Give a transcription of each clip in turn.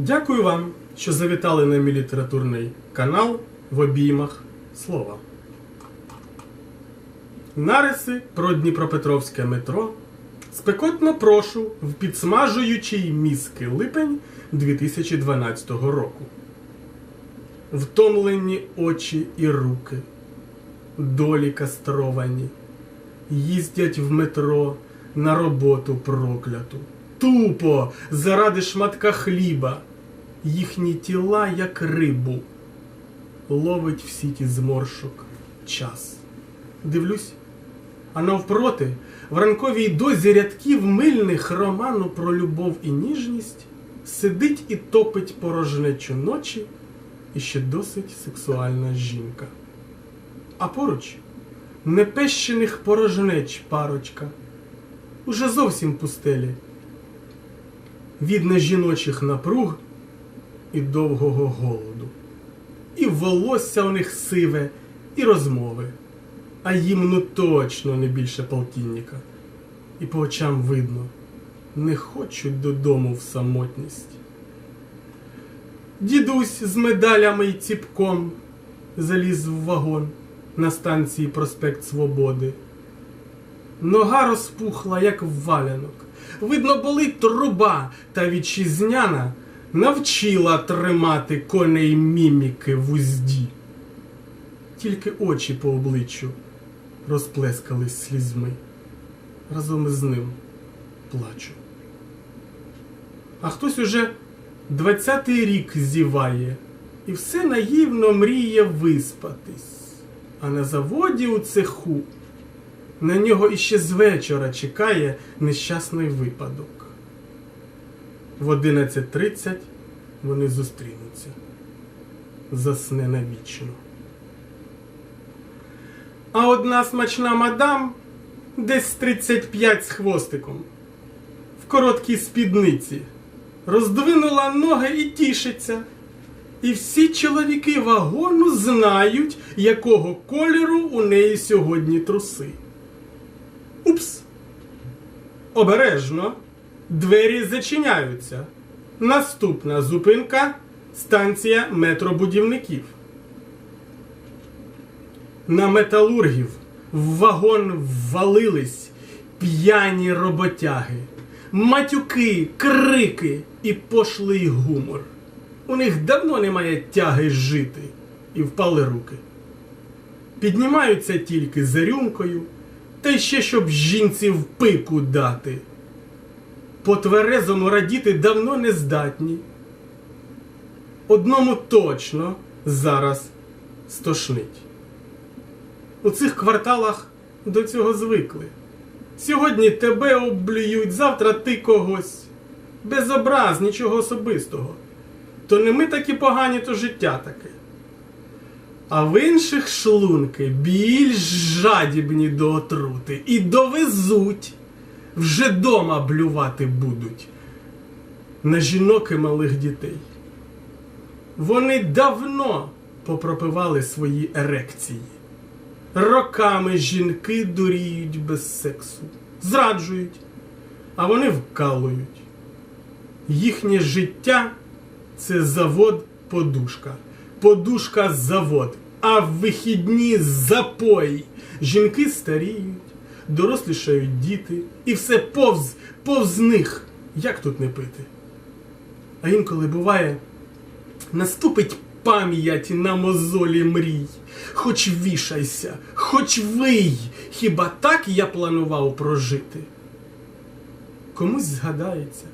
Дякую вам, що завітали на мій літературний канал в обіймах слова. Нариси про Дніпропетровське метро спекотно прошу в підсмажуючий мізки липень 2012 року. Втомлені очі і руки, долі кастровані, їздять в метро на роботу прокляту. Тупо заради шматка хліба, їхні тіла, як рибу, ловить в сіті зморшок час. Дивлюсь, а навпроти, в ранковій дозі рядків мильних роману про любов і ніжність сидить і топить порожнечу ночі і ще досить сексуальна жінка. А поруч непещених порожнеч парочка, уже зовсім пустелі, від жіночих напруг і довгого голоду. І волосся у них сиве, і розмови, а їм ну точно не більше полтинника. І по очам видно, не хочуть додому в самотність. Дідусь з медалями й ціпком заліз в вагон на станції Проспект Свободи. Нога розпухла, як валянок. Видно, болить труба, та вітчизняна навчила тримати коней міміки в узді. Тільки очі по обличчю розплескались слізьми. Разом із ним плачу. А хтось уже двадцятий рік зіває і все наївно мріє виспатись. А на заводі у цеху на нього іще з вечора чекає нещасний випадок. В 11.30 вони зустрінуться. Засне навічно. А одна смачна мадам десь 35 з хвостиком в короткій спідниці роздвинула ноги і тішиться. І всі чоловіки вагону знають, якого кольору у неї сьогодні труси. Упс. Обережно. Двері зачиняються. Наступна зупинка станція метробудівників. На металургів в вагон ввалились п'яні роботяги, матюки, крики і пошлий гумор. У них давно немає тяги жити і впали руки. Піднімаються тільки за рюмкою, та ще щоб жінці в пику дати. По тверезому радіти давно не здатні. Одному точно зараз стошнить. У цих кварталах до цього звикли. Сьогодні тебе облюють, завтра ти когось. Без образ, нічого особистого. То не ми такі погані, то життя таке. А в інших шлунки більш жадібні до отрути і довезуть, вже дома блювати будуть на жінок і малих дітей. Вони давно попропивали свої ерекції. Роками жінки дуріють без сексу, зраджують, а вони вкалують. Їхнє життя це завод подушка. Подушка завод. А в вихідні запої. Жінки старіють, дорослішають діти, і все повз, повз них. Як тут не пити? А інколи буває, наступить пам'ять на мозолі мрій. Хоч вішайся, хоч вий, хіба так я планував прожити? Комусь згадається.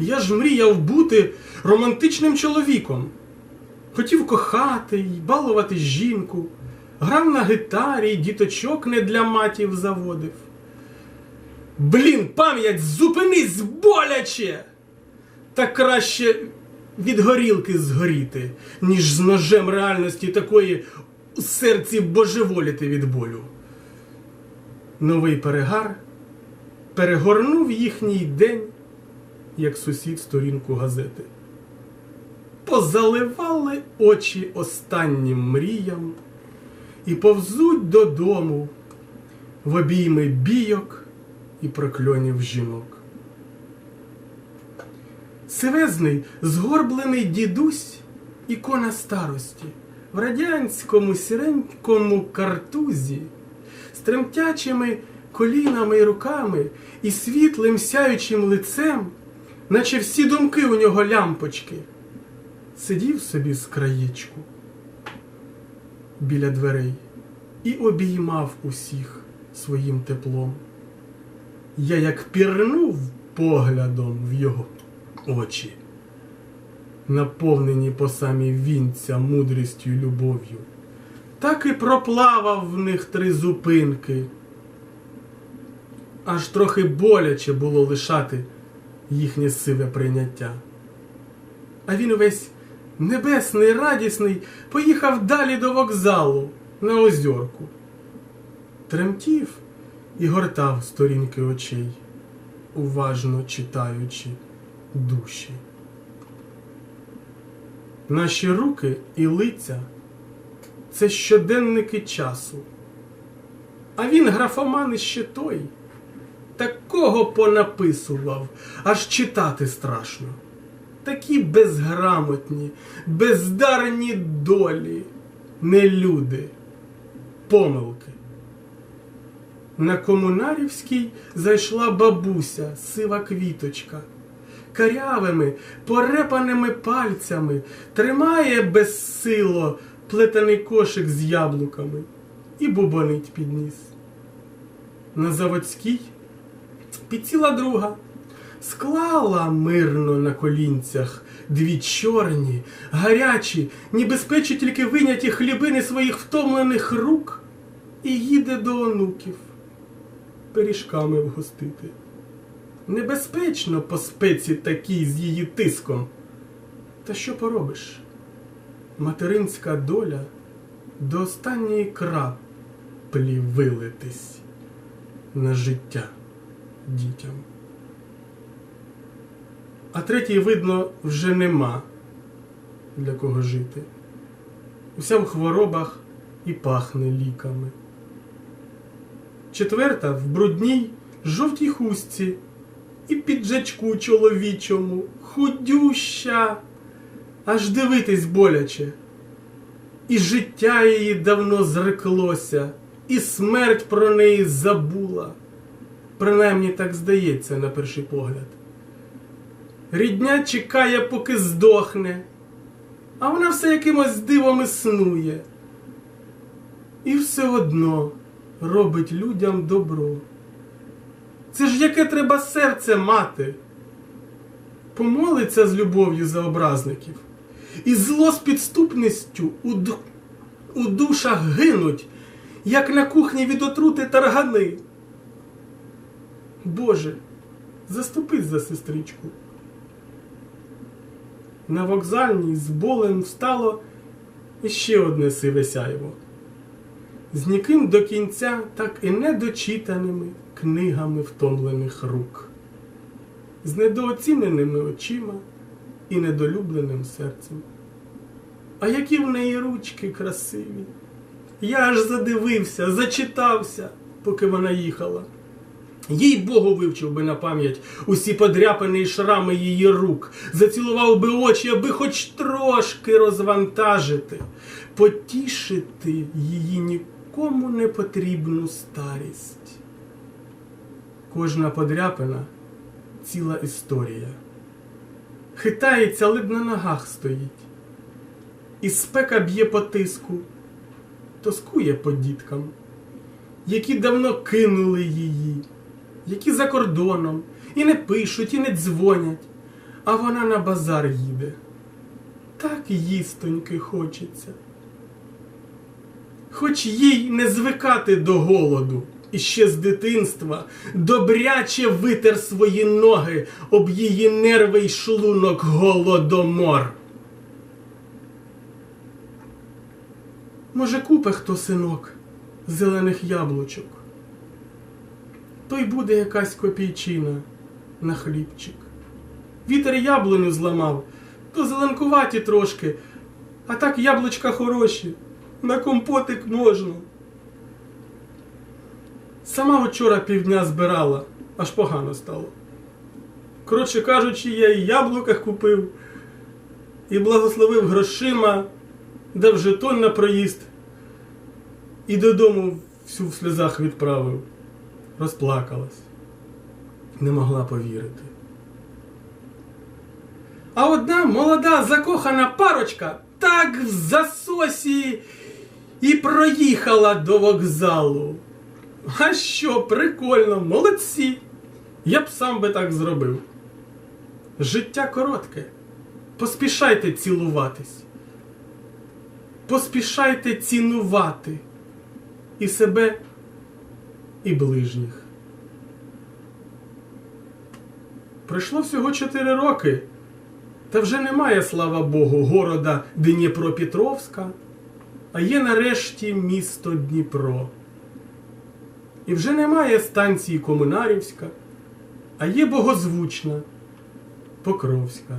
Я ж мріяв бути романтичним чоловіком. Хотів кохати й балувати жінку, грав на гітарі діточок не для матів заводив. Блін, пам'ять, зупинись боляче! Та краще від горілки згоріти, ніж з ножем реальності такої у серці божеволіти від болю. Новий перегар перегорнув їхній день, як сусід сторінку газети. Позаливали очі останнім мріям і повзуть додому в обійми бійок і прокльонів жінок. Сивезний, згорблений дідусь, ікона старості, в радянському сіренькому картузі, з тремтячими колінами й руками і світлим сяючим лицем, наче всі думки у нього лямпочки, сидів собі з краєчку біля дверей і обіймав усіх своїм теплом. Я як пірнув поглядом в його очі, наповнені по самі вінця мудрістю й любов'ю, так і проплавав в них три зупинки. Аж трохи боляче було лишати їхнє сиве прийняття. А він весь небесний, радісний, поїхав далі до вокзалу на озерку. Тремтів і гортав сторінки очей, уважно читаючи душі. Наші руки і лиця це щоденники часу. А він графоман іще той. Такого понаписував, аж читати страшно. Такі безграмотні, бездарні долі, не люди, помилки. На комунарівській зайшла бабуся, сива квіточка. Карявими, порепаними пальцями тримає безсило плетений кошик з яблуками і бубонить під ніс. На заводській підсіла друга, склала мирно на колінцях дві чорні, гарячі, з тільки виняті хлібини своїх втомлених рук і їде до онуків пиріжками вгостити. Небезпечно по спеці такій з її тиском. Та що поробиш? Материнська доля до останньої краплі вилитись на життя дітям. А третій, видно, вже нема для кого жити. Уся в хворобах і пахне ліками. Четверта в брудній жовтій хустці і піджачку чоловічому, худюща, аж дивитись боляче. І життя її давно зреклося, і смерть про неї забула. Принаймні так здається на перший погляд. Рідня чекає, поки здохне, а вона все якимось дивом існує. І все одно робить людям добро. Це ж яке треба серце мати. Помолиться з любов'ю за образників. І зло з підступністю у, ду- у душах гинуть, як на кухні від отрути таргани. Боже, заступись за сестричку. На вокзальній з болем встало іще одне сиве сяйво. З ніким до кінця так і недочитаними книгами втомлених рук, з недооціненими очима і недолюбленим серцем. А які в неї ручки красиві! Я аж задивився, зачитався, поки вона їхала. Їй Богу вивчив би на пам'ять усі подряпини й шрами її рук, зацілував би очі, аби хоч трошки розвантажити, потішити її нікому не потрібну старість. Кожна подряпина ціла історія. Хитається, либ на ногах стоїть. І спека б'є по тиску, тоскує по діткам, які давно кинули її які за кордоном, і не пишуть, і не дзвонять, а вона на базар їде. Так їстоньки хочеться. Хоч їй не звикати до голоду, і ще з дитинства добряче витер свої ноги об її нерви й шлунок голодомор. Може, купе хто синок зелених яблучок то й буде якась копійчина на хлібчик. Вітер яблуню зламав, то зеленкуваті трошки, а так яблучка хороші, на компотик можна. Сама вчора півдня збирала, аж погано стало. Коротше кажучи, я і яблука купив, і благословив грошима, дав жетон на проїзд, і додому всю в сльозах відправив. Розплакалась. Не могла повірити. А одна молода закохана парочка так в засосі і проїхала до вокзалу. А що, прикольно, молодці. Я б сам би так зробив. Життя коротке. Поспішайте цілуватись. Поспішайте цінувати і себе, і ближніх. Пройшло всього 4 роки, та вже немає, слава Богу, города Дніпропетровська, а є нарешті місто Дніпро. І вже немає станції Комунарівська, а є богозвучна Покровська.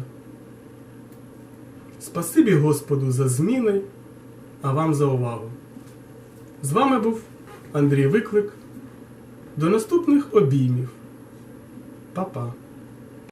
Спасибі Господу за зміни, а вам за увагу. З вами був Андрій Виклик. До наступних обіймів. Па-па.